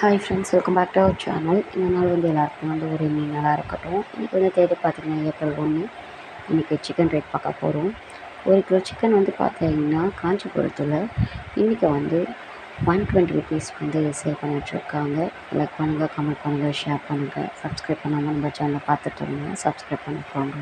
Hi friends welcome back to our channel இந்த நாள் வந்து எல்லாருக்கும் வந்து ஒரு இனி நல்லா இருக்கட்டும். இன்றைக்கி வந்து தேதி பார்த்திங்கன்னா ஏப்ரல் ஒன்று இன்றைக்கி சிக்கன் ரேட் பார்க்க போகிறோம் ஒரு கிலோ சிக்கன் வந்து பார்த்தீங்கன்னா காஞ்சிபுரத்தில் இன்றைக்கி வந்து ஒன் டுவெண்ட்டி ருபீஸ் வந்து சேல் பண்ணிகிட்ருக்காங்க லைக் பண்ணுங்கள் கமெண்ட் பண்ணுங்கள் ஷேர் பண்ணுங்கள் சப்ஸ்கிரைப் பண்ணாமல் நம்ம சேனலை பார்த்துட்டு இருந்தீங்க சப்ஸ்கிரைப் பண்ணிக்கோங்க.